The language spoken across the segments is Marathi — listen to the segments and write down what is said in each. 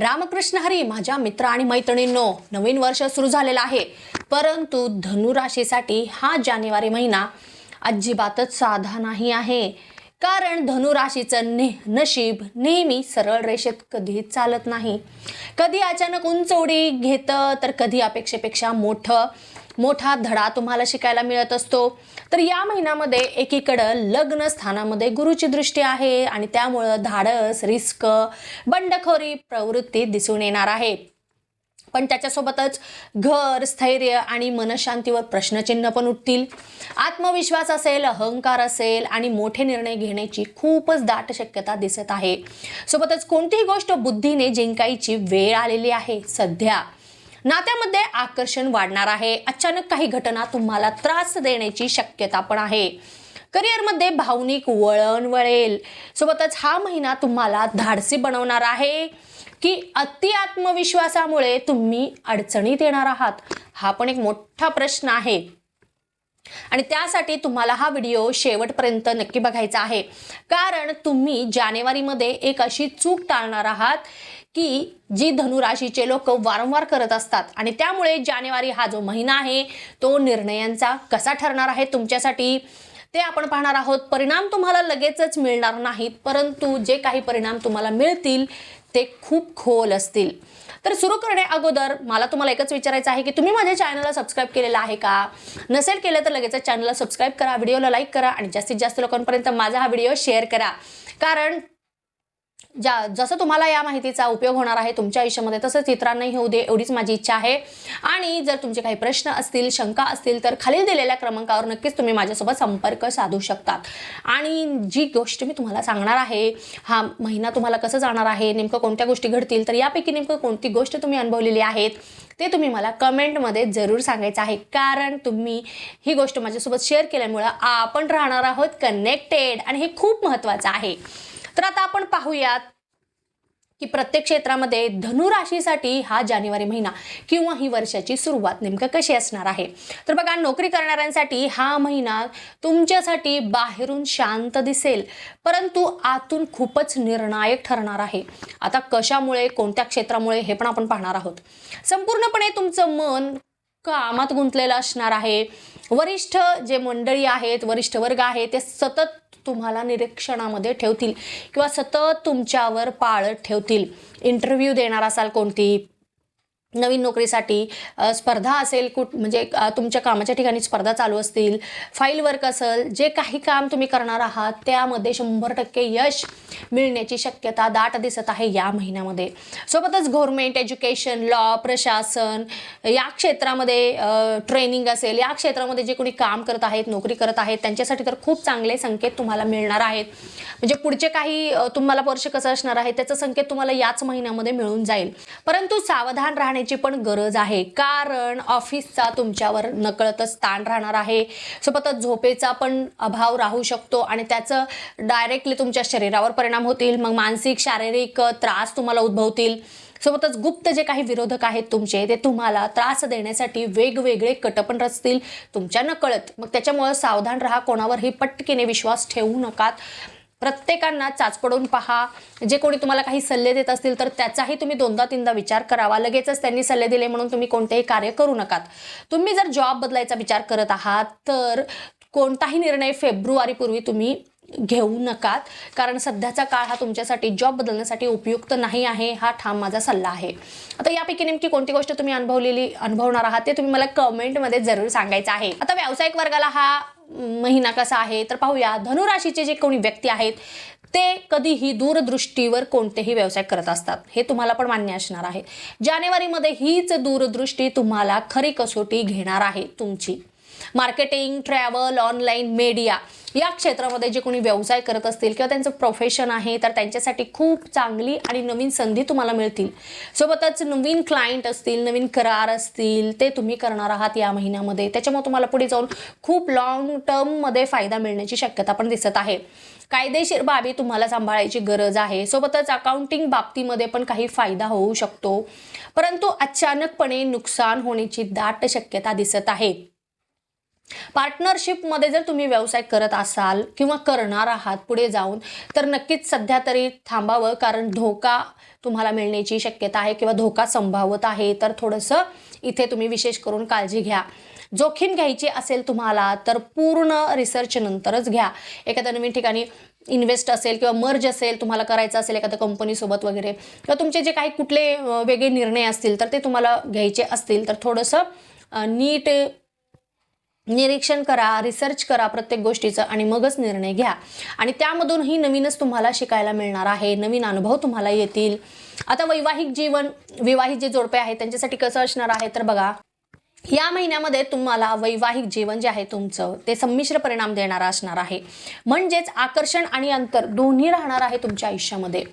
रामकृष्ण हरी माझ्या मित्र आणि मैत्रिणींनो नवीन वर्ष सुरू झालेलं आहे. परंतु धनुराशीसाठी हा जानेवारी महिना अजिबातच साधा नाही आहे. कारण धनुराशीचं ने नशीब नेहमी सरळ रेषेत कधी चालत नाही. कधी अचानक उंच उडी घेतं तर कधी अपेक्षेपेक्षा मोठं. मोठा धडा तुम्हाला शिकायला मिळत असतो. तर या महिन्यामध्ये एकीकडं लग्न स्थानामध्ये गुरुची दृष्टी आहे आणि त्यामुळं धाडस रिस्क बंडखोरी प्रवृत्ती दिसून येणार आहे. पण त्याच्यासोबतच घर स्थैर्य आणि मनशांतीवर प्रश्नचिन्ह पण उठतील. आत्मविश्वास असेल अहंकार असेल आणि मोठे निर्णय घेण्याची खूपच दाट शक्यता दिसत आहे. सोबतच कोणतीही गोष्ट बुद्धीने जिंकायची वेळ आलेली आहे सध्या. नात्यामध्ये आकर्षण वाढणार आहे. अचानक काही घटना तुम्हाला त्रास देण्याची शक्यता पण आहे. करिअरमध्ये भावनिक वळण वळेल. सोबतच हा महिना तुम्हाला धाडसी बनवणार आहे की अति आत्मविश्वासामुळे तुम्ही अडचणीत येणार आहात. हा पण एक मोठा प्रश्न आहे. आणि त्यासाठी तुम्हाला हा व्हिडिओ शेवटपर्यंत नक्की बघायचा आहे. कारण तुम्ही जानेवारीमध्ये एक अशी चूक टाळणार आहात की जी धनुराशीचे लोक वारंवार करत असतात आणि त्यामुळे जानेवारी हा जो महिना आहे तो निर्णयांचा कसा ठरणार आहे तुमच्यासाठी? ते आपण पाहणार आहोत. परिणाम तुम्हाला लगेचच मिळणार नाहीत परंतु जे काही परिणाम तुम्हाला मिळतील ते खूप खोल असतील. तर सुरू करण्या अगोदर मला तुम्हाला एकच विचारायचं आहे की तुम्ही माझ्या चॅनलला सबस्क्राईब केलेलं आहे का? नसेल केलं तर लगेच चॅनलला सबस्क्राईब करा व्हिडिओला लाईक करा आणि जास्तीत जास्त लोकांपर्यंत माझा हा व्हिडिओ शेअर करा. कारण ज्या जसं तुम्हाला या माहितीचा उपयोग होणार आहे तुमच्या आयुष्यामध्ये तसंच इतरांनाही होऊ दे एवढीच माझी इच्छा आहे. आणि जर तुमचे काही प्रश्न असतील शंका असतील तर खालील दिलेल्या क्रमांकावर नक्कीच तुम्ही माझ्यासोबत संपर्क साधू शकतात. आणि जी गोष्ट मी तुम्हाला सांगणार आहे हा महिना तुम्हाला कसं जाणार आहे नेमकं कोणत्या गोष्टी घडतील तर यापैकी नेमकं कोणती गोष्ट तुम्ही अनुभवलेली आहेत ते तुम्ही मला कमेंटमध्ये जरूर सांगायचं आहे. कारण तुम्ही ही गोष्ट माझ्यासोबत शेअर केल्यामुळं आपण राहणार आहोत कनेक्टेड आणि हे खूप महत्त्वाचं आहे. तर आता आपण पाहूयात की प्रत्येक क्षेत्रामध्ये धनुराशीसाठी हा जानेवारी महिना किंवा ही वर्षाची सुरुवात नेमकं कशी असणार आहे? तर बघा नोकरी करणाऱ्यांसाठी हा महिना तुमच्यासाठी बाहेरून शांत दिसेल परंतु आतून खूपच निर्णायक ठरणार आहे. आता कशामुळे कोणत्या क्षेत्रामुळे हे पण आपण पाहणार आहोत. संपूर्णपणे तुमचं मन कामात गुंतलेलं असणार आहे. वरिष्ठ जे मंडळी आहेत वरिष्ठ वर्ग आहे ते सतत तुम्हाला निरीक्षणामध्ये ठेवतील किंवा सतत तुमच्यावर पाळत ठेवतील. इंटरव्ह्यू देणार असाल कोणती नवीन नोकरीसाठी स्पर्धा असेल कुठ म्हणजे तुमच्या कामाच्या ठिकाणी स्पर्धा चालू असतील फाईल वर्क असेल जे काही काम तुम्ही करणार आहात त्यामध्ये शंभर टक्के यश मिळण्याची शक्यता दाट दिसत आहे या महिन्यामध्ये. सोबतच गव्हर्मेंट एज्युकेशन लॉ प्रशासन या क्षेत्रामध्ये ट्रेनिंग असेल या क्षेत्रामध्ये जे कोणी काम करत आहेत नोकरी करत आहेत त्यांच्यासाठी तर खूप चांगले संकेत तुम्हाला मिळणार आहेत. म्हणजे पुढचे काही तुम्हाला वर्ष कसं असणार आहे त्याचा संकेत तुम्हाला याच महिन्यामध्ये मिळून जाईल. परंतु सावधान राहण्याची पण गरज आहे. कारण ऑफिसचा तुमच्यावर नकळतच ताण राहणार आहे. सोबतच झोपेचा पण अभाव राहू शकतो आणि त्याचं डायरेक्टली तुमच्या शरीरावर परिणाम होतील. मग मानसिक शारीरिक त्रास तुम्हाला उद्भवतील. सोबतच गुप्त जे काही विरोधक आहेत तुमचे ते तुम्हाला त्रास देण्यासाठी वेगवेगळे कटपण रचतील. तुमच्या नकळत. मग त्याच्यामुळं सावधान राहा. कोणावरही पटकीने विश्वास ठेवू नकात. प्रत्येकांना चाचपडून पहा. जे कोणी तुम्हाला काही सल्ले देत असतील तर त्याचाही तुम्ही दोनदा तीनदा विचार करावा. लगेचच त्यांनी सल्ले दिले म्हणून तुम्ही कोणतेही कार्य करू नकात. तुम्ही जर जॉब बदलायचा विचार करत आहात तर कोणताही निर्णय फेब्रुवारीपूर्वी तुम्ही घेऊ नकात. कारण सध्याचा काळ हा तुमच्यासाठी जॉब बदलण्यासाठी उपयुक्त नाही आहे हा ठाम माझा सल्ला आहे. आता यापैकी नेमकी कोणती गोष्ट तुम्ही अनुभवलेली अनुभवणार आहात ते तुम्ही मला कमेंटमध्ये जरूर सांगायचं आहे. आता व्यावसायिक वर्गाला हा महिना कसा आहे तर पाहूया. धनुराशीचे जे कोणी व्यक्ती आहेत ते कधीही दूरदृष्टीवर कोणतेही व्यवसाय करत असतात. हे तुम्हाला पण मान्य असणार आहे. जानेवारीमध्ये हीच दूरदृष्टी तुम्हाला खरी कसोटी घेणार आहे तुमची. मार्केटिंग ट्रॅव्हल ऑनलाईन मीडिया या क्षेत्रामध्ये जे कोणी व्यवसाय करत असतील किंवा त्यांचं प्रोफेशन आहे तर त्यांच्यासाठी खूप चांगली आणि नवीन संधी तुम्हाला मिळतील. सोबतच नवीन क्लायंट असतील नवीन करार असतील ते तुम्ही करणार आहात या महिन्यामध्ये. त्याच्यामुळे तुम्हाला पुढे जाऊन खूप लॉंग टर्ममध्ये फायदा मिळण्याची शक्यता पण दिसत आहे. कायदेशीर बाबी तुम्हाला सांभाळायची गरज आहे. सोबतच अकाउंटिंग बाबतीमध्ये पण काही फायदा होऊ शकतो. परंतु अचानकपणे नुकसान होण्याची दाट शक्यता दिसत आहे. पार्टनरशिपमध्ये जर तुम्ही व्यवसाय करत असाल किंवा करणार आहात पुढे जाऊन तर नक्कीच सध्या तरी थांबावं कारण धोका तुम्हाला मिळण्याची शक्यता आहे किंवा धोका संभावत आहे. तर थोडंसं इथे तुम्ही विशेष करून काळजी घ्या. जोखीम घ्यायची असेल तुम्हाला तर पूर्ण रिसर्च नंतरच घ्या. एखाद्या नवीन ठिकाणी इन्व्हेस्ट असेल किंवा मर्ज असेल तुम्हाला करायचं असेल एखाद्या कंपनीसोबत वगैरे किंवा तुमचे जे काही कुठले वेगळे निर्णय असतील तर ते तुम्हाला घ्यायचे असतील. तर थोडंसं नीट निरीक्षण करा रिसर्च करा प्रत्येक गोष्टीचं आणि मगच निर्णय घ्या. आणि त्यामधूनही नवीनच तुम्हाला शिकायला मिळणार आहे नवीन अनुभव तुम्हाला येतील. आता वैवाहिक जीवन विवाहित जे जोडपे आहेत त्यांच्यासाठी कसं असणार आहे? तर बघा या महिन्यामध्ये तुम्हाला वैवाहिक जीवन जे आहे तुमचं ते संमिश्र परिणाम देणारं असणार आहे. म्हणजेच आकर्षण आणि अंतर दोन्ही राहणार आहे तुमच्या आयुष्यामध्ये.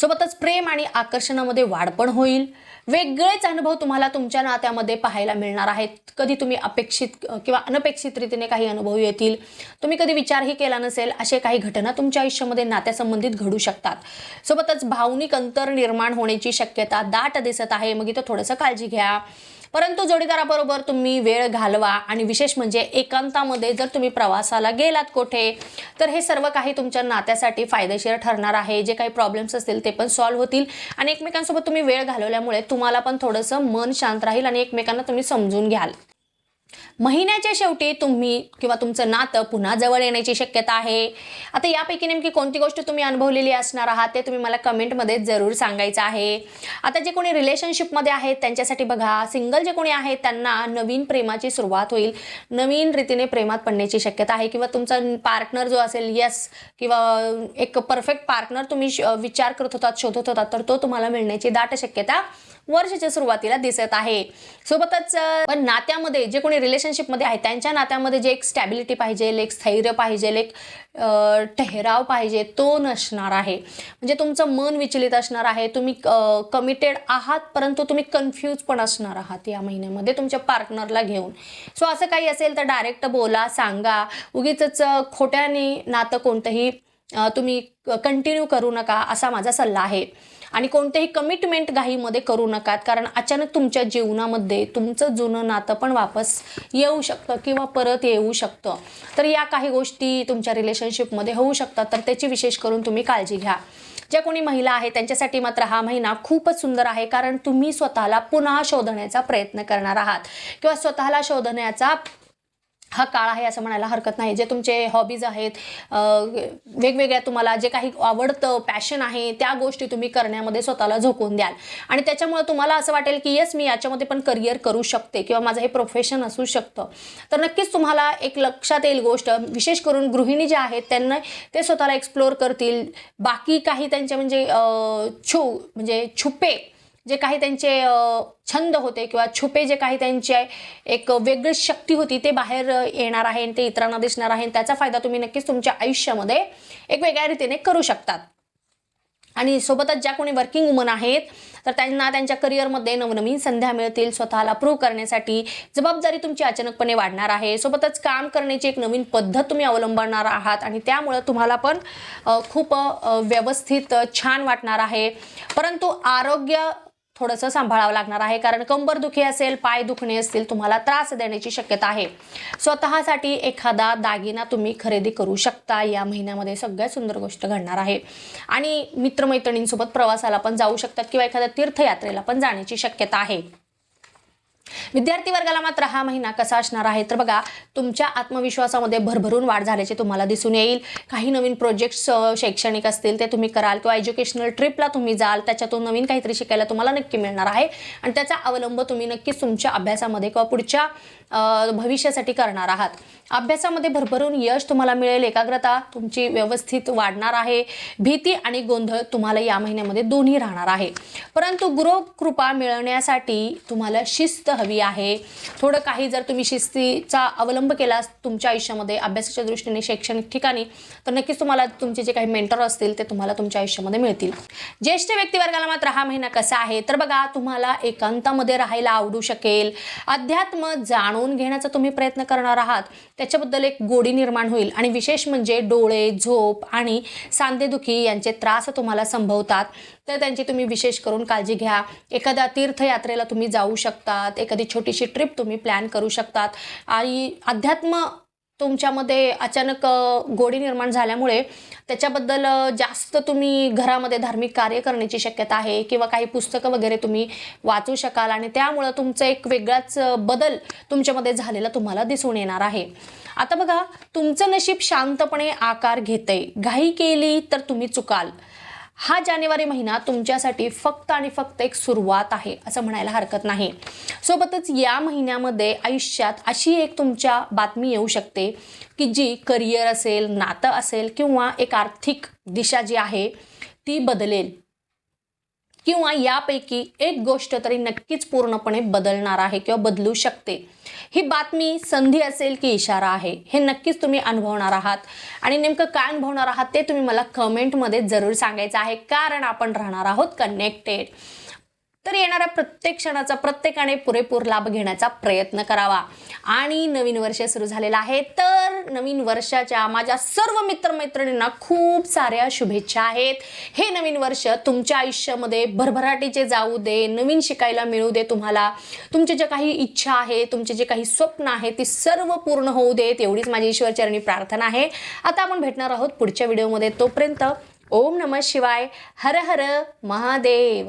सोबतच प्रेम आणि आकर्षणामध्ये वाढ पण होईल. वेगळेच अनुभव तुम्हाला तुमच्या नात्यामध्ये पाहायला मिळणार आहेत. कधी तुम्ही अपेक्षित किंवा अनपेक्षित रीतीने काही अनुभव येतील. तुम्ही कधी विचारही केला नसेल असे काही घटना तुमच्या आयुष्यामध्ये नात्यासंबंधित घडू शकतात. सोबतच भावनिक अंतर निर्माण होण्याची शक्यता दाट दिसत आहे. मग इथं थोडंसं काळजी घ्या. परंतु जोडीदाराबरोबर तुम्ही वेळ घालवा आणि विशेष म्हणजे एकांतामध्ये जर तुम्ही प्रवासाला गेलात कुठे तर हे सर्व काही तुमच्या नात्यासाठी फायदेशीर ठरणार आहे. जे काही प्रॉब्लेम्स असतील ते पण सॉल्व्ह होतील. आणि एकमेकांसोबत तुम्ही वेळ घालवल्यामुळे तुम्हाला पण थोडंसं मन शांत राहील आणि एकमेकांना तुम्ही समजून घ्याल. महिन्याच्या शेवटी तुम्ही किंवा तुमचं नातं पुन्हा जवळ येण्याची शक्यता आहे. आता यापैकी नेमकी कोणती गोष्ट तुम्ही अनुभवलेली असणार आहात ते तुम्ही मला कमेंटमध्ये जरूर सांगायचं आहे. आता जे कोणी रिलेशनशिपमध्ये आहेत त्यांच्यासाठी बघा सिंगल जे कोणी आहेत त्यांना नवीन प्रेमाची सुरुवात होईल. नवीन रीतीने प्रेमात पडण्याची शक्यता आहे किंवा तुमचा पार्टनर जो असेल यस किंवा एक परफेक्ट पार्टनर तुम्ही श- विचार करत होतात शोधत होतात तर तो तुम्हाला मिळण्याची दाट शक्यता वर्षाच्या सुरुवातीला दिसत आहे. सोबतच पण नात्यामध्ये जे कोणी रिलेशनशिपमध्ये आहे त्यांच्या नात्यामध्ये जे एक स्टॅबिलिटी पाहिजे एक स्थैर्य पाहिजे एक ठेहराव पाहिजे तो नसणार आहे. म्हणजे तुमचं मन विचलित असणार आहे तुम्ही कमिटेड आहात परंतु तुम्ही कन्फ्यूज पण असणार आहात या महिन्यामध्ये तुमच्या पार्टनरला घेऊन. सो असं काही असेल तर डायरेक्ट बोला सांगा. उगीच खोट्याने नातं कोणतंही तुम्ही कंटिन्यू करू नका असा माझा सल्ला आहे. आणि कोणतेही कमिटमेंट घाईमध्ये करू नकात कारण अचानक तुमच्या जीवनामध्ये तुमचं जुनं नातं पण वापस येऊ शकतं किंवा परत येऊ शकतं. तर या काही गोष्टी तुमच्या रिलेशनशिपमध्ये होऊ शकतात. तर त्याची विशेष करून तुम्ही काळजी घ्या. ज्या कोणी महिला आहे त्यांच्यासाठी मात्र हा महिना खूपच सुंदर आहे कारण तुम्ही स्वतःला पुन्हा शोधण्याचा प्रयत्न करणार आहात. किंवा स्वतःला शोधण्याचा हा काळ आहे असं म्हणायला हरकत नाही. जे तुमचे हॉबीज आहेत वेगवेगळ्या तुम्हाला जे काही आवडतं पॅशन आहे त्या गोष्टी तुम्ही करण्यामध्ये स्वतःला झोकून द्याल. आणि त्याच्यामुळे तुम्हाला असं वाटेल की येस मी याच्यामध्ये पण करिअर करू शकते किंवा माझं हे प्रोफेशन असू शकतं. तर नक्कीच तुम्हाला एक लक्षात येईल गोष्ट. विशेष करून गृहिणी ज्या आहेत त्यांना ते स्वतःला एक्सप्लोअर करतील. बाकी काही त्यांचे म्हणजे छू म्हणजे छुपे जे काही त्यांचे छंद होते किंवा छुपे जे काही त्यांचे एक वेगळी शक्ती होती ते बाहेर येणार आहे आणि ते इतरांना दिसणार आहे आणि त्याचा फायदा तुम्ही नक्कीच तुमच्या आयुष्यामध्ये एक वेगळ्या रीतीने करू शकतात. आणि सोबतच ज्या कोणी वर्किंग वुमन आहेत तर त्यांना त्यांच्या करिअरमध्ये नवनवीन संध्या मिळतील स्वतःला प्रूव्ह करण्यासाठी. जबाबदारी तुमची अचानकपणे वाढणार आहे. सोबतच काम करण्याची एक नवीन पद्धत तुम्ही अवलंबणार आहात आणि त्यामुळं तुम्हाला पण खूप व्यवस्थित छान वाटणार आहे. परंतु आरोग्य थोडंसं सांभाळावं लागणार आहे. कारण कंबर दुखी असेल पाय दुखणे असतील तुम्हाला त्रास देण्याची शक्यता आहे. स्वतःसाठी एखादा दागिना तुम्ही खरेदी करू शकता. या महिन्यामध्ये सगळ्यात सुंदर गोष्ट घडणार आहे. आणि मित्रमैत्रिणींसोबत प्रवासाला पण जाऊ शकतात किंवा एखाद्या तीर्थयात्रेला पण जाण्याची शक्यता आहे. विद्यार्थी वर्गाला मात्र हा महिना कसा असणार आहे? तर बघा तुमच्या आत्मविश्वासामध्ये भरभरून वाढ झाल्याचे तुम्हाला दिसून येईल. काही नवीन प्रोजेक्ट्स शैक्षणिक असतील ते तुम्ही कराल किंवा एज्युकेशनल ट्रिपला तुम्ही जाल त्याच्यातून नवीन काहीतरी शिकायला तुम्हाला नक्की मिळणार आहे. आणि त्याचा अवलंब तुम्ही नक्कीच तुमच्या अभ्यासामध्ये किंवा पुढच्या भविष्यासाठी करणार आहात. अभ्यासामध्ये भरभरून यश तुम्हाला मिळेल एकाग्रता तुमची व्यवस्थित वाढणार आहे भीती आणि गोंधळ तुम्हाला या महिन्यामध्ये दोन्ही राहणार आहे. परंतु गुरुकृपा मिळवण्यासाठी तुम्हाला शिस्त हवी आहे. थोडं काही जर तुम्ही शिस्तीचा अवलंब केला तुमच्या आयुष्यामध्ये अभ्यासाच्या दृष्टीने शैक्षणिक ठिकाणी तर नक्कीच तुम्हाला तुमचे जे काही मेंटर असतील ते तुम्हाला तुमच्या आयुष्यामध्ये मिळतील. ज्येष्ठ व्यक्तिवर्गाला मात्र हा महिना कसा आहे? तर बघा तुम्हाला एकांतामध्ये राहायला आवडू शकेल. अध्यात्म जाणून जाणून घेण्याचा तुम्ही प्रयत्न करणार आहात. त्याच्याबद्दल एक गोडी निर्माण होईल. आणि विशेष म्हणजे डोळे झोप आणि सांधेदुखी यांचे त्रास तुम्हाला संभवतात. तर त्यांची तुम्ही विशेष करून काळजी घ्या. एखाद्या तीर्थयात्रेला तुम्ही जाऊ शकतात. एखादी छोटीशी ट्रिप तुम्ही प्लॅन करू शकतात. आणि अध्यात्म तुमच्यामध्ये अचानक गोडी निर्माण झाल्यामुळे त्याच्याबद्दल जास्त तुम्ही घरामध्ये धार्मिक कार्य करण्याची शक्यता आहे किंवा काही पुस्तकं वगैरे तुम्ही वाचू शकाल आणि त्यामुळं तुमचं एक वेगळाच बदल तुमच्यामध्ये झालेला तुम्हाला दिसून येणार आहे. आता बघा तुमचं नशीब शांतपणे आकार घेतंय. घाई केली तर तुम्ही चुकाल. हा जानेवारी महिना तुमच्यासाठी फक्त आणि फक्त एक सुरुवात आहे असं म्हणायला हरकत नाही. सोबतच या महिन्यामध्ये आयुष्यात अशी एक तुमच्या बातमी येऊ शकते की जी करिअर असेल नातं असेल किंवा एक आर्थिक दिशा जी आहे ती बदलेल. किंवा यापैकी एक गोष्ट तरी नक्कीच पूर्णपणे बदलणार आहे किंवा बदलू शकते. ही बातमी संधी असेल की इशारा आहे हे नक्कीच तुम्ही अनुभवणार आहात. आणि नेमकं काय अनुभवणार आहात ते तुम्ही मला कमेंटमध्ये जरूर सांगायचं आहे. कारण आपण राहणार आहोत कनेक्टेड तर येणाऱ्या प्रत्येक क्षणाचा प्रत्येकाने पुरेपूर लाभ घेण्याचा प्रयत्न करावा. आणि नवीन वर्ष सुरू झालेलं आहे. तर नवीन वर्षाच्या माझ्या सर्व मित्रमैत्रिणींना खूप साऱ्या शुभेच्छा आहेत. हे नवीन वर्ष तुमच्या आयुष्यामध्ये भरभराटीचे जाऊ दे नवीन शिकायला मिळू दे तुम्हाला. तुमचे जे काही इच्छा आहे तुमचे जे काही स्वप्न आहे ती सर्व पूर्ण होऊ देत एवढीच माझी ईश्वरचरणी प्रार्थना आहे. आता आपण भेटणार आहोत पुढच्या व्हिडिओमध्ये. तोपर्यंत ओम नमः शिवाय. हर हर महादेव.